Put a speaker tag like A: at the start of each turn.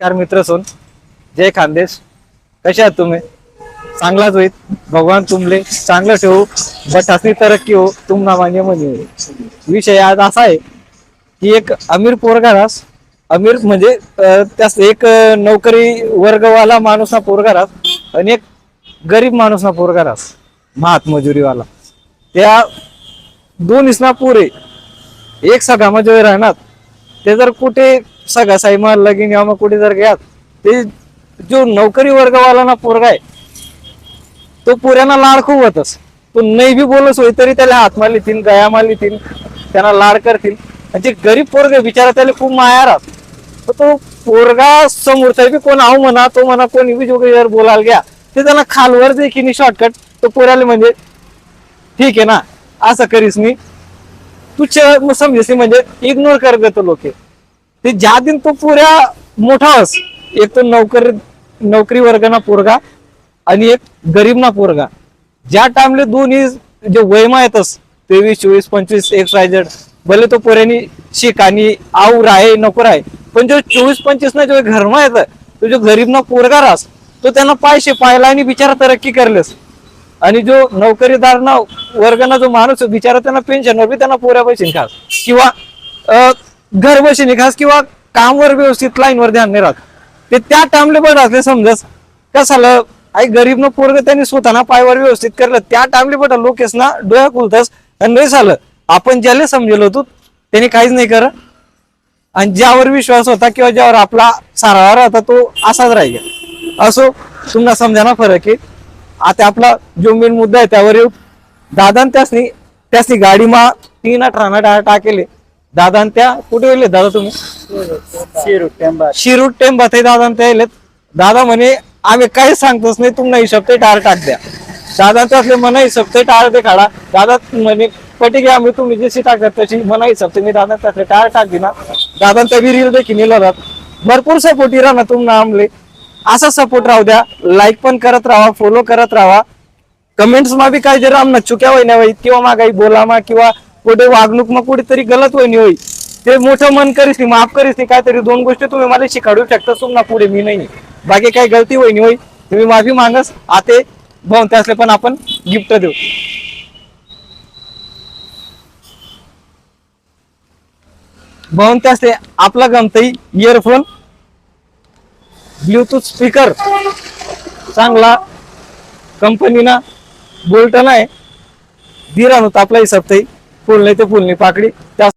A: नमस्कार मित्र सोन. जय खानदेश. कसे आहात तुम्ही? चांगलाच होईल भगवान तुमले चांगलं ठेवू. बटासनी तरक्की हो. तुम नामान्य म्हणे हो. विषय आज असा आहे की एक अमीर पोरगारास अमीर म्हणजे अं, त्यास एक नोकरी वर्गवाला माणूस ना पोरगारास आणि एक गरीब माणूस ना पोरगारास महात्मजुरीवाला त्या दोन इसना पुरे. एक सगामध्ये राहणार. ते जर कुठे सगळा साईमा लगीन या मग कुठे जर घ्यात ते जो नोकरी वर्गवाला ना पोरगा आहे तो पुऱ्यांना लाड खूप होतस तो नाही बी बोलस होई तरी त्याला हातमा मारलीतील गया मारलीतील त्यांना लाड करतील. आणि जे गरीब पोरग बिचारा त्याला खूप माया राहत. तर तो पोरगा समोरचा बी कोण आहो म्हणा तो म्हणा कोणी बी बोलायला घ्या ते त्याला खालवर जे की शॉर्टकट तो पोराले म्हणजे ठीक आहे ना असं करीस मी. तुच्छ च- समजेस म्हणजे इग्नोर कर देतो लोक. ते ज्या दिन तो पुऱ्या मोठा अस एक तो नोकरी नोकरी वर्गाना पोरगा आणि एक गरीब ना पोरगा. ज्या टाइमले दोन्ही जे वयमा येतस तेवीस चोवीस पंचवीस एक सायझेड भले तो पोऱ्यानी शिक आणि आऊ राहे नको राहे पण जो चोवीस पंचवीस ना जो घरमा येत तो जो गरीब ना पोरगा रास तो त्यांना पायशे पायला आणि बिचारा तरक्की करलेस. आणि जो नोकरीदार ना वर्गाना जो माणूस बिचारा त्यांना पेन्शनवर बी त्यांना पोऱ्या पैसे खास किंवा अं, घर खास किंवा कामवर व्यवस्थित लाईनवर ध्यान नाही राहत. ते त्या टाइमले पण असले समजस. कसाला आई गरीब न पोरग त्यांनी स्वतःना पायवर व्यवस्थित करलं. त्या टाइमले बट लोकेस ना डोळ्या खुलतस आणि नाही झालं. आपण ज्याला समजेल होतो त्यांनी काहीच नाही कर आणि ज्यावर विश्वास होता किंवा ज्यावर आपला सारावर होता तो असाच राहील. असो तुम्हाला समजा ना फरक आहे. आता आपला जो मेन मुद्दा आहे त्यावर येऊ दादा त्यासनी त्यासनी गाडी मा तीन अठरा टायर टाकेले दादा त्या कुठे गेले दादा तुम्ही? शिरूट टेंबा ते दादा ते येलेत दादा म्हणे आम्ही काही सांगतोच नाही तुम्हाला हिशोब ते टायर टाक द्या. दादा असले मना हिशोब ते टायर ते काढा. दादा म्हणे पटी घ्या आम्ही तुम्ही जशी टाकत तशी. मना हिशोब तुम्ही दादा त्यातले टायर टाक दिना दादा त्या बी रील देखील नेलं भरपूर इरा ना तुम्हाला आमले. असा सपोर्ट राहू द्या. लाईक पण करत राहा फॉलो करत राहा. कमेंट्स मा बी काय जर आमना चुक्या होईना होई किंवा मा काही बोला मा किंवा कुठे वागणूक मग कुठेतरी गलत होईनी होई. ते मोठं मन करीस नाही माफ करीस नाही काहीतरी दोन गोष्टी तुम्ही मला शिकाडू शकता तुम्हाला पुढे मी नाही. बाकी काही गलती होईनी होई तुम्ही माफी मागस आते भाऊन असले पण आपण गिफ्ट देऊ. भाऊन असले आपला गमतही इयरफोन ब्लूटूथ स्पीकर चांगला कंपनीना बोलटन आहे दिरा आपला हिसाब फुल नाही ते फुल पाकडी. त्या